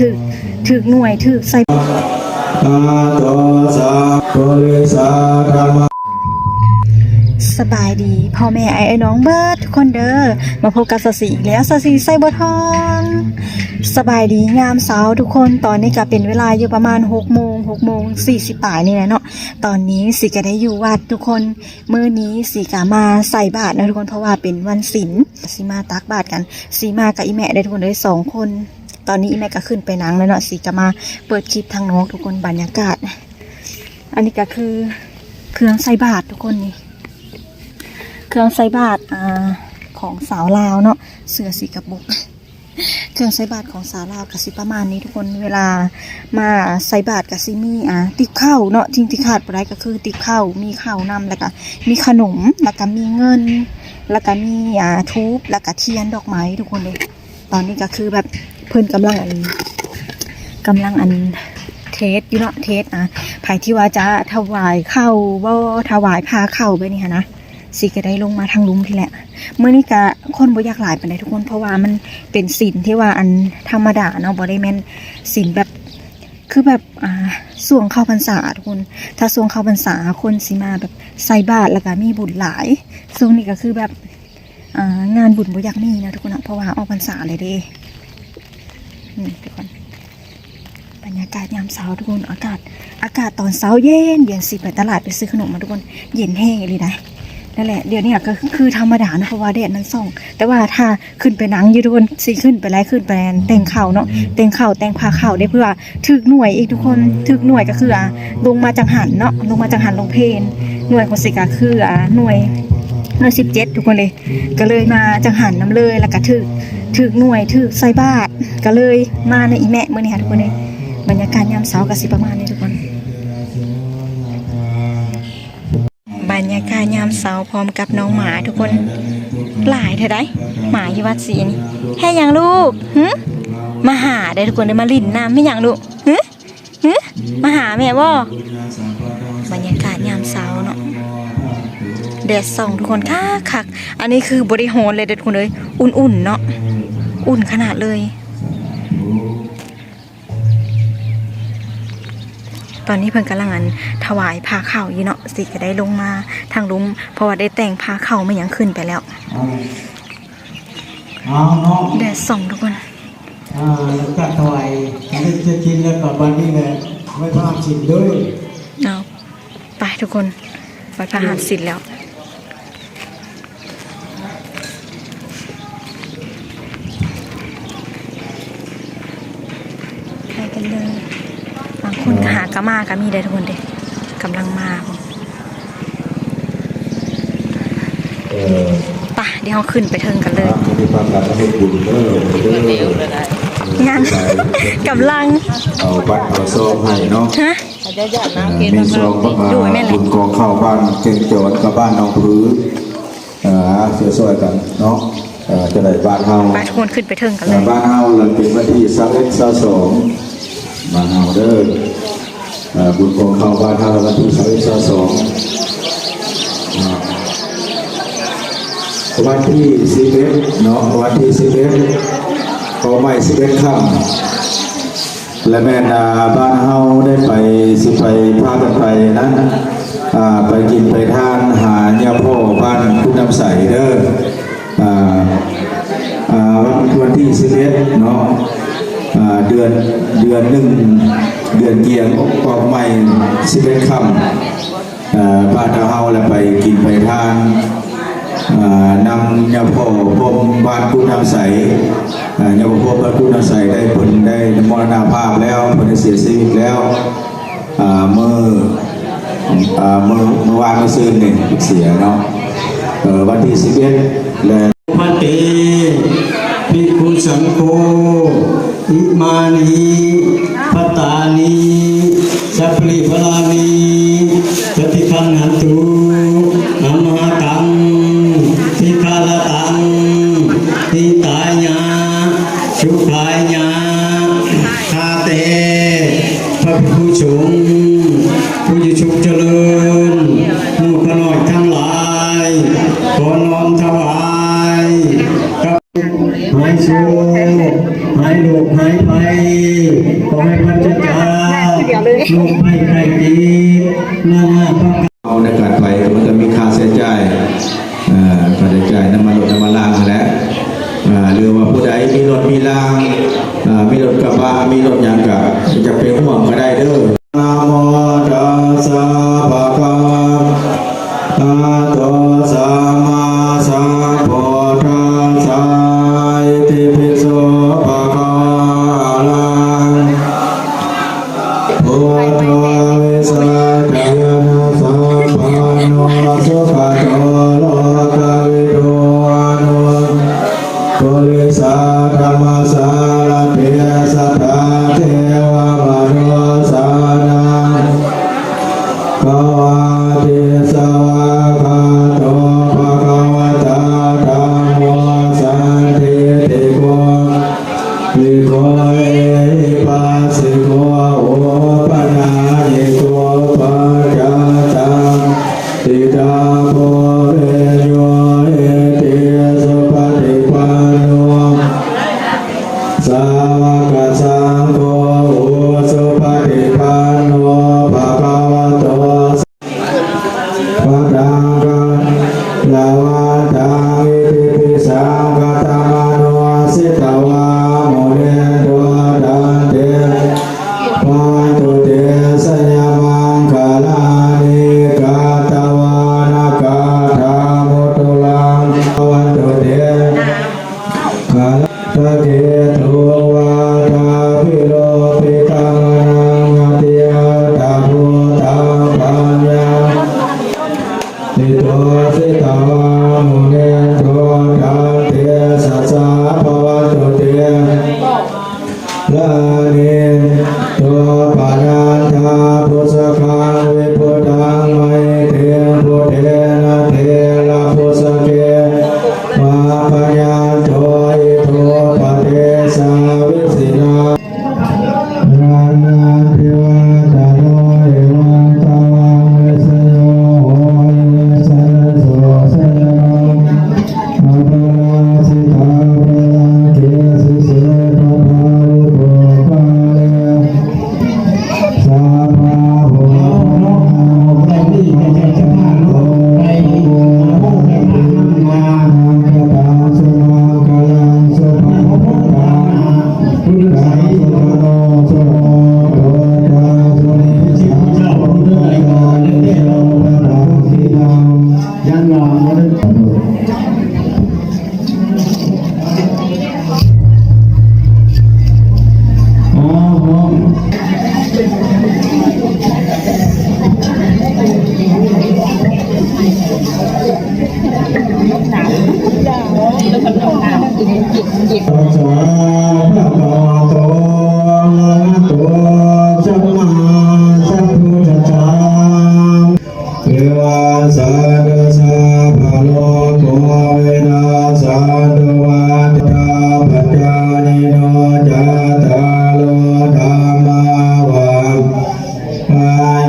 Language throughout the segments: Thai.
ถึกถึกหน่วยถึกใส่อาโตสาโพลิสาธรรมสบายดีพ่อแม่ไอ้ไอ้น้องเบิร์ดทุกคนเด้อมาพบกับสสีอีกแล้วสสีไซบัวทองสบายดีงามเสาทุกคนตอนนี้ก็เป็นเวลาอยู่ประมาณ6โมง6โมง40ป่ายนี่แหละเนาะตอนนี้สีก็ได้อยู่วัดทุกคนมื้อนี้สีก็มาใส่บาตรนะทุกคนเพราะว่าเป็นวันศีลสีมาตักบาตรกันสีมากับอีแม่ได้ทุกคนเลยสองคน ตอนนี้แม่ก็ขึ้นไปนั่งแล้วเนาะสีก็มาเปิดคลิปทางนอกทุกคนบรรยากาศ อันนี้ก็คือเครื่องใส่บาตรทุกคนนี่เครื่องใส่บาตรอ่าของสาวลาวเนาะเสือสีกับบุกเครื่องใส่บาตรของสาวลาวกสิประมาณนี้ทุกคนเวลามาใส่บาตรกับซิมีอะติ๊บข้าวเนาะทิ้งที่ขาดไปได้ก็คือติ๊บข้าวมีข้าวนำแล้วก็มีขนมแล้วก็มีเงิน แล้วก็มีอ่าทูบแล้วก็เทียนดอกไม้ทุกคนเลยตอนนี้ก็คือแบบ เพิ่นกำลังอันกำลังอันเทสอยู่เนาะเทสอะไผที่ว่าจะถวายเข้าวบ่ถวายพาเข้าไปนี่ฮะนะสิก็ได้ลงมาทางลุมพี่แหละเมื่อนี้กะคนบ่อยากหลายปานใดทุกคนเพราะว่ามันเป็นศีลที่ว่าอันธรรมดาเนาะบ่ได้แม่นศีลแบบคือแบบอ่าส่วงเข้าพรรษาทุกคน ถ้าส่วงเข้าพรรษาคนสิมาแบบใส่บาตรแล้วก็มีบุญหลายช่วงนี้ก็คือแบบงานบุญบ่อยากมีนะทุกคนเพราะว่าออกพรรษาเลยเด้ นี่ทุกคนบรรยากาศยามเช้าทุกคนอากาศ อากาศตอนเช้าเย็นเย็นสิไปตลาดไปซื้อขนมมาทุกคนเย็นแห้งเลยได้นั่นแหละเดี๋ยวนี้ก็คือธรรมดานะเพราะว่าแดดมันส่อง แต่ว่าถ้าขึ้นไปนังอยู่ทุกคนสิขึ้นไปไล่ขึ้นไปแต่งเข่าเนาะแต่งเข่าแต่งผ้าเข่าได้เพื่อถึกหน่วยอีกทุกคนถึกหน่วยก็คืออะลงมาจังหันเนาะลงมาจังหันลงเพนหน่วยของสิก็คืออะหน่วย หน่วยสิบเจ็ดทุกคนเลย ก็เลยมาจังหันน้ำเลยแล้วก็ถึกถึกหน่วยถึกใส่บาทก็เลยมาในอีแม่เมื่อนี้ค่ะทุกคนเลยบรรยากาศยามเช้าก็สิประมาณนี้ทุกคน บรรยากาศยามเช้าพร้อมกับน้องหมาทุกคนหลายเท่าได้หมาอยู่วัดศรีนี่ให้หยังลูกหึมาหาได้ทุกคนได้มาลิ่นน้ำให้หยังลูกหึหึมาหาแม่บ่บรรยากาศยามเช้าเนาะ แดดส่องทุกคนคักคักอันนี้คือบริโภคเลยเด็ดทุกคนเลยอุ่นๆเนาะอุ่นขนาดเลย ตอนนี้เพิ่นกำลังอันถวายผ้าเข่าวอยู่เนาะสิก็ได้ลงมาทางลุมเพราะว่าได้แต่งผ้าเข่าวไม่ยังขึ้นไปแล้วเอาเนาะแดดส่องทุกคนอ่าแล้วก็ถวายอันนี้จะกินแล้วกับวันนี้เลยไม่พลาดชิมด้วยเอาไปทุกคนวัดพระหารสิทธิ์แล้ว ไปกันเลย บางคน ก็หากะมาก็มีได้ทุกคนเด็กกำลังมาพุ่นเออไปเดี๋ยวเราขึ้นไปเทิงกันเลยมีความรักให้บุญเด้อเด้องานกำลังเอาบัตรเอาซองให้เนาะฮะมีซองบัตรดูให้แม่เลยบุญกองเข้าบ้านเก่งโจรกับบ้านน้องพื้นเอ่อเสียสวยกันเนาะเอ่อจะได้บ้านเฮาไปทุกคนขึ้นไปเทิงกันเลยบ้านเฮาหลังเป็นวันที่สามเอ็ดสามสองบ้านเฮาเด้อเอ่อ บุญกองเข้าบ้านเฮาวันที่สามสสองวันที่สิบเอ็ดเนาะวันที่สิบเอ็ดขอไม่สิบเอ็ดค่ำและแม่นาบ้านเฮาได้ไปสิไปพากันไปนั้นไปกินไปทานหาเนี่ยพ่อบ้านคุณน้ำใสเด้อวันวันที่สิบเอ็ดเนาะ เดือนเดือนหนึ่งเดือนเกียงออกใหม่สิบเอ็ดคำอ่าบ้านเฮาแล้วไปกินไปทานนำยาพ่อพรมบ้านคุณน้ำใส่ยาพ่อพรมบ้านคุณน้ำใสได้ผลได้มรณภาพแล้วผลเสียชีวิตแล้วเมื่อเมื่อเมื่อวานเมื่อซืนนี่เสียเนาะวันที่สิบเอ็ดและพเตภิกขุสังโฆ อิมานิพัตานิสัพพลิพลานิปฏิคันหันตุนัมหาตังทิคาลตังทิตายาสุขายาคาเตพระผู้ชงผู้จะชุกเจริญ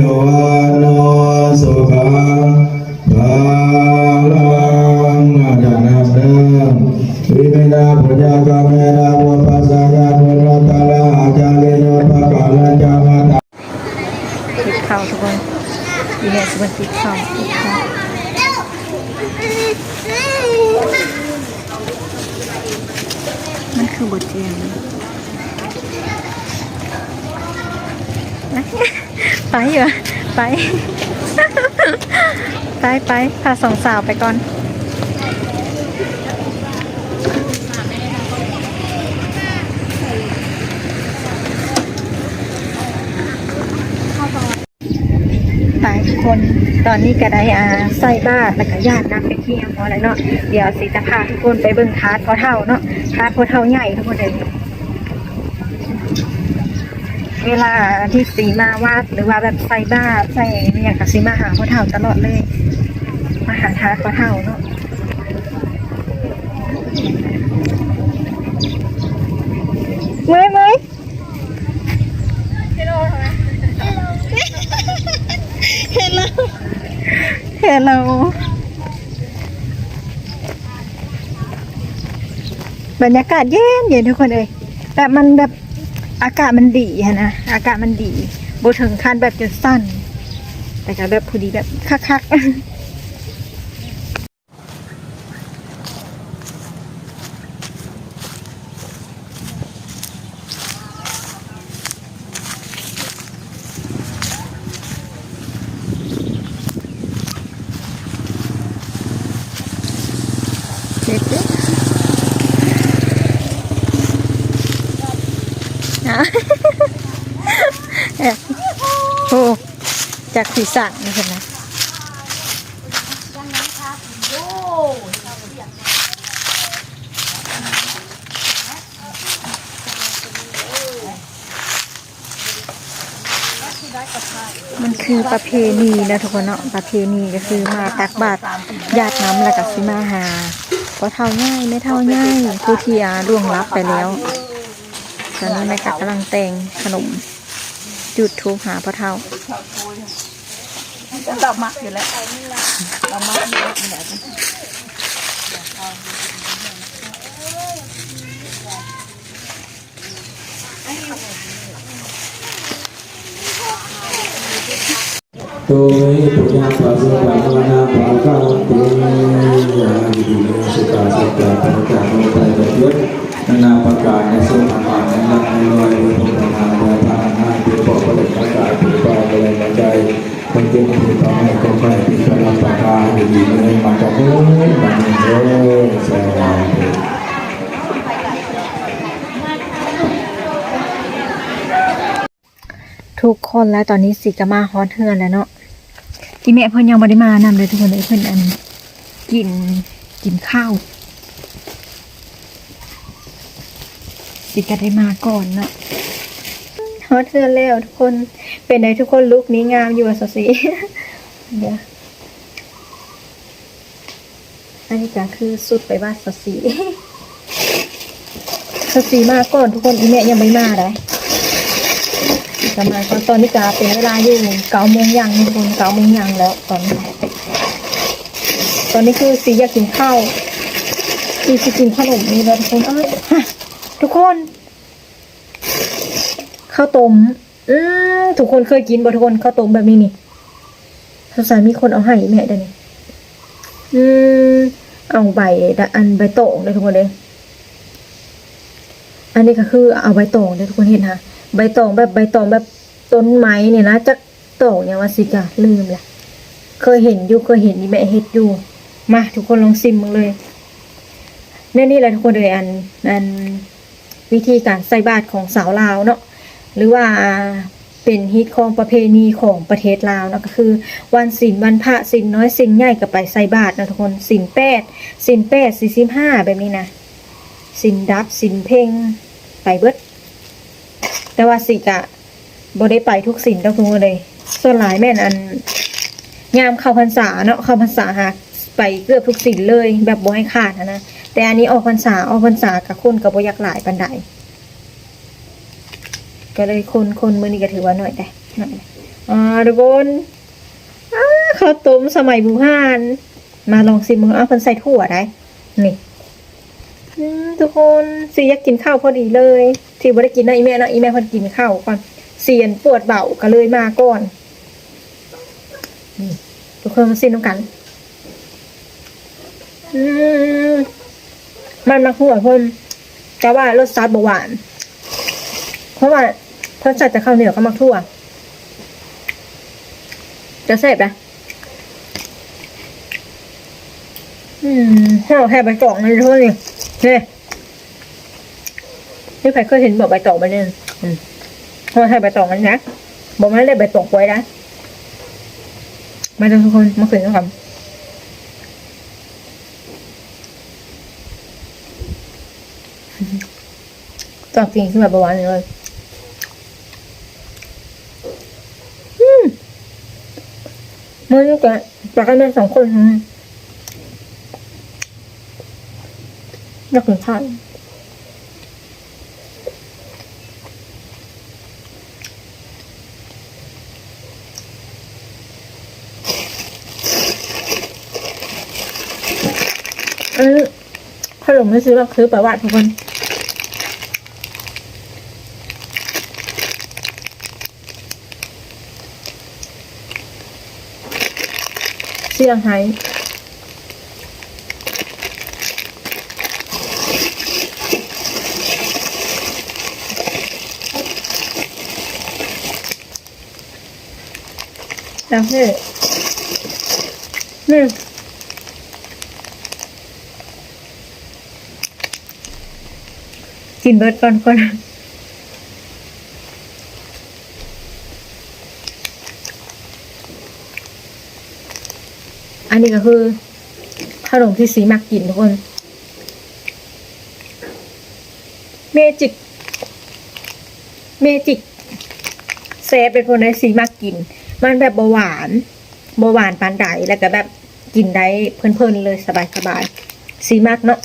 โยโนสุขังภา ไปเหรอไป ไปไปพาสองสาวไปก่อน ไปทุกคนตอนนี้ก็ได้อาใส่บ้าแล้วก็ญาตินักไปเที่ยวพอแล้วเนาะเดี๋ยวสิจะพาทุกคนไปเบิ่งทาร์ตพอเท่าเนาะทาร์ตพอเท่าใหญ่ทุกคนเลย เวลาที่สีมาวาดหรือว่าแบบใส่บ้าใส่เนี่ยกับสีมาหาพระเท่าตลอดเลย มาหาทาพระเท่าเนาะเมยเมยเฮลโลเฮลโหลเฮลโหลบรรยากาศเย็นเย็นทุกคนเลยแต่มันแบบ อากาศมันดีฮะนะอากาศมันดีบ่ถึงขั้นแบบจะสั้น แต่ก็แบบพอดีแบบคักๆ เด็ดเด็ดนะ เอ๊ะ โอ้จากสีสันนี่เห็นไหมมันคือประเพณีนะทุกคนเนาะประเพณีก็คือมาตักบาตรญาติน้ำแล้วก็สิมาหาพอเท่าง่ายไม่เท่าง่ายผู้ที่อาล่วงลับไปแล้ว ตอนนี้แม่กะกำลังแต่งขนม จุดทูปหาพ่อเท่าดอกมักอยู่แล้วดอกมักอยู่แล้วโดยปุญญาภาสุปานานาภาคังตุยาดีดีสุขาสัจจะปัญจโมไตรยศนานาประการในสุภาพในรักในรอยพุทธนาในทางนาที่บอกว่าเด็กกายที่บอกอะไรในใจคนเก่งที่ทำให้คนใครที่กำลังประการดีดีเลยมาจากโน้นมาจากโน้นสวายทุกคนแล้วตอนนี้สิกมาฮอนเฮือนแล้วเนาะที่แม่เพิ่นยังบ่ได้มานำเลยทุกคนเลยเพิ่นอันกินกินข้าว สิก็ได้มาก่อนเนาะฮอนเฮือแล้วทุกคนเป็นไงทุกคนลุกนี้งามอยู่อะสสิเดี๋ยวอันนี้ก็คือสุดไปบ้านสสีสสีมาก่อนทุกคนอีแม่ยังไม่มาได้ประมาณตอนตอนนี้กาเป็นเวลาอยู่เก้าโมงยังทุกคนเก้าโมงยังแล้วตอนนี้ตอนนี้คือสีอยากกินข้าวสีสิกินขนมนี่แล้วทุกคนเอ้ย ทุกคนข้าวต้มอืมทุกคนเคยกินบ่ทุกคนข้าวต้มแบบนี้นี่สงสัยมีคนเอาให้แม่เดี๋ยวนี้อืมเอาใบดะอันใบโตงเลยทุกคนเลยอันนี้ก็คือเอาใบตองเลยทุกคนเห็นฮะใบตองแบบใบตองแบบต้นไม้เนี่ยนะจักตองอย่างว่าสิกะลืมละเคยเห็นอยู่เคยเห็นนี่แม่เฮ็ดอยู่มาทุกคนลองซิมมึงเลยเนี่ยนี่แหละทุกคนเลยอันอัน วิธีการใส่บาตรของสาวลาวเนาะหรือว่าเป็นฮิตของประเพณีของประเทศลาวเนาะก็คือ วันศีลวันพระศีลน้อยศีลใหญ่ก็ไปใส่บาตรนะทุกคนศีลแปดศีลแปดสี่สิบห้าแบบนี้นะสินดับสินเพ่งไปเบิด แต่ว่าสิกะบ่ได้ไปทุกสินทุกคนเลย ส่วนหลายแม่นอันยามเข้าพรรษาเนาะเข้าพรรษาหากไปเกือบทุกสินเลย แบบบ่ให้ขาดนะนะ แต่อันนี้ออกพรรษาออกพรรษากับคนกับบอยากหลายปันใดก็เลยคนคนมือนี้ก็ถือว่าหน่อยได้หน่อยอ่าทุกคนอ้าข้าวต้มสมัยบูฮาน มาลองสิมือเอาเพิ่นใส่ถั่วได้นี่ทุกคนสีอยากกินข้าวพอดีเลยที่บ่ได้กินนะอีแม่เนาะอีแม่เพิ่นกินข้าวก่อนเสียนปวดเบาก็เลยมาก่อนนี่ทุกคนมาซิน้ำกัน อืม มันมักหัวเพิ่นแต่ว่ารสชาติบ่หวาน เพราะว่าเพิ่นใส่แต่ข้าวเหนียวก็มักทั่วจะเสพนะอืมห่อแค่ใบกล่องเลยทุกคนนี่นี่นี่ใครเคยเห็นบอกใบตองไปเนี่ยเพราะใช้ใบตองกันนะบอกไม่ได้ใบตองไว้นะมาดูทุกคนมาคืนกันครับ ตอนกินขึ้นแบบประมาณนี้เลยอืมมื่อนี้จะจากกันเป็นสองคนอืมอยากกินข้าวอันนี้ขนมไม่ซื้อหรอกซื้อไปวัดทุกคน ซี่ยงไฮ้แล้วนี่นี่กินเบิร์ดก่อนก่อน อันนี้ก็คือขนมที่สีมักกินทุกคน เมจิก เมจิกเซฟเป็นคนในสีมักกิน มันแบบเบาหวานเบาหวานปานใดแล้วก็แบบกินได้เพลินๆเลยสบายๆสีมักเนาะ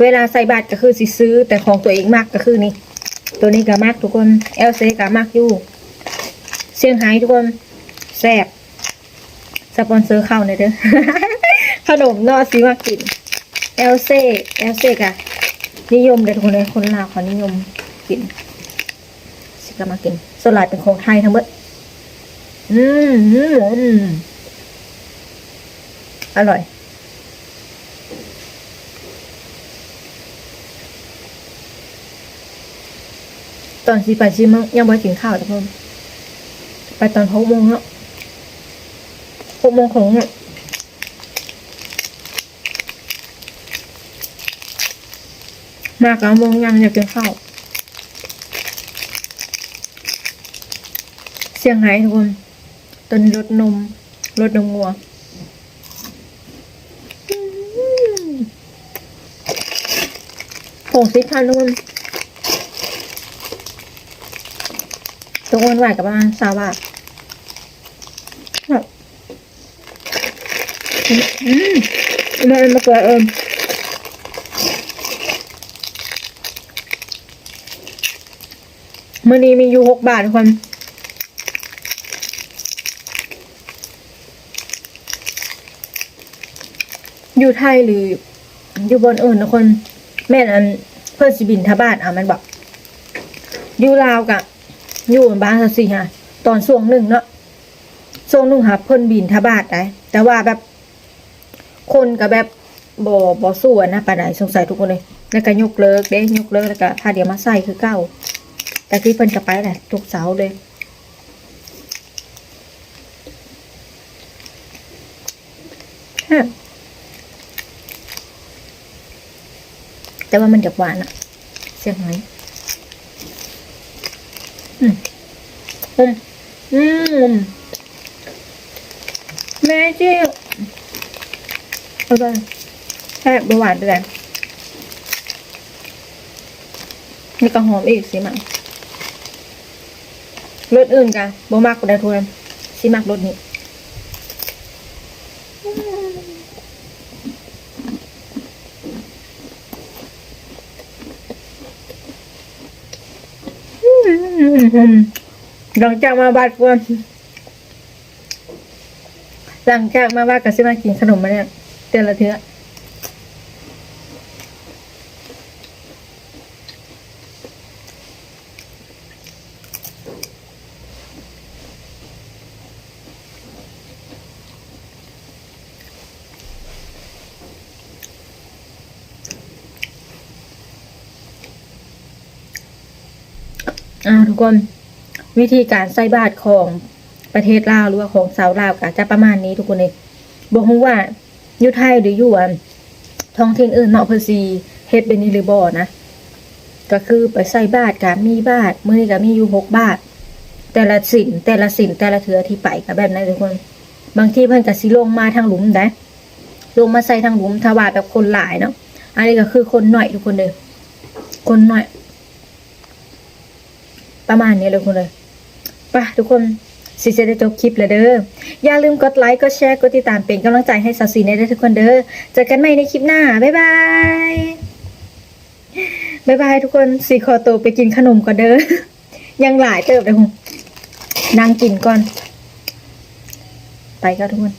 เวลาใส่บาตรก็คือสิซื้อ แต่ของตัวเองมากก็คือนี่ ตัวนี้ก็มากทุกคนเอลเซก็มากอยู่ เซี่ยงไฮ้ทุกคนแซ่บ สปอนเซอร์เข้าหน่ยเด้อ ขนมนอซีมากิน เอลเซ่ เอลเซ่กะนิยมเด็ดคนเลยคนลาวเขานิยมกิน สิก็มากินส่วนหลายเป็นของไทยทั้งหมด อืมอืมอืมอร่อย ตอนสีไปชิมงยังไม่กินข้าวทุกคนไปตอนหกโมงเนาะ หกโมงของเนี่ยมากแล้วโมงยังอยากกินข้าวเสียงไห้ทุกคนตอนรดนมรดนมงัวอืมผงซิพันทุกคนตัวอ้วนไหวกับประมาณสามบาทแบบ อืมมันมาเกิดเอิมมื่อนี้มีอยู่หกบาทคนอยู่ไทยหรืออยู่บนอื่นทุกคน แม่นอันเพื่อนสิบินทบาทอะมันบอกอยู่ลาวกะอยู่บ้านสักสี่ฮะตอนช่วงหนึ่งเนาะช่วงหนึ่งค่ะเพิ่นบินทบาทได้แต่ว่าแบบ คนก็แบบบ่บ่สู้อะนะปานใดสงสัยทุกคนเลย แล้วก็ยกเลิกเด้ยกเลิกแล้วก็พาเดี๋ยวมาใส่คือเก่าแต่ที่เพิ่นก็ไปแหละทุกเสาเลยแต่ว่ามันจะหวานอะเสียงไหมอืมอืมอืมแม่เจ้า เอาไปแค่บหวานไปเลยนี่ก็หอมอีกสิมังรสอื่นกันบ่มากกว่าได้ทวนสิมักรสนี้หลังจากมาบาดกวนหลังจากมาบาดกับซิมากินขนมมาเนี่ย เตือนละเทืออ่าทุกคนวิธีการใส่บาตรของประเทศลาวหรือว่าของสาวลาวก็จะประมาณนี้ทุกคนเลยบอกว่า อยู่ไทยหรืออยู่อันท้องถิ่นอื่นเนาะเพิ่นสิเฮ็ดเป็นนี่หรือบ่นะก็คือไปใส่บาตรก็มีบาตรมื้อนี้ก็มีอยู่หกบาท แต่ละสินแต่ละสินแต่ละเทือที่ไปก็แบบนั้นทุกคน บางทีเพิ่นก็สิลงมาทางหลุมได้ลงมาใส่ทางหลุมถ้าว่าแบบคนหลายเนาะอันนี้ก็คือคนหน่อยทุกคนเลยคนหน่อย ประมาณนี้เลยทุกคนเลยไปทุกคน สิจะได้จบคลิปแล้วเด้อ อย่าลืมกดไลค์ กดแชร์ กดติดตามเป็นกำลังใจให้สาวสีในทุกคนเด้อ เจอกันใหม่ในคลิปหน้า บ๊ายบาย บ๊ายบายทุกคนสีคอโตไปกินขนมก่อนเด้อ ยังหลายเติบเลยคุณนางกินก่อน ไปก็ทุกคน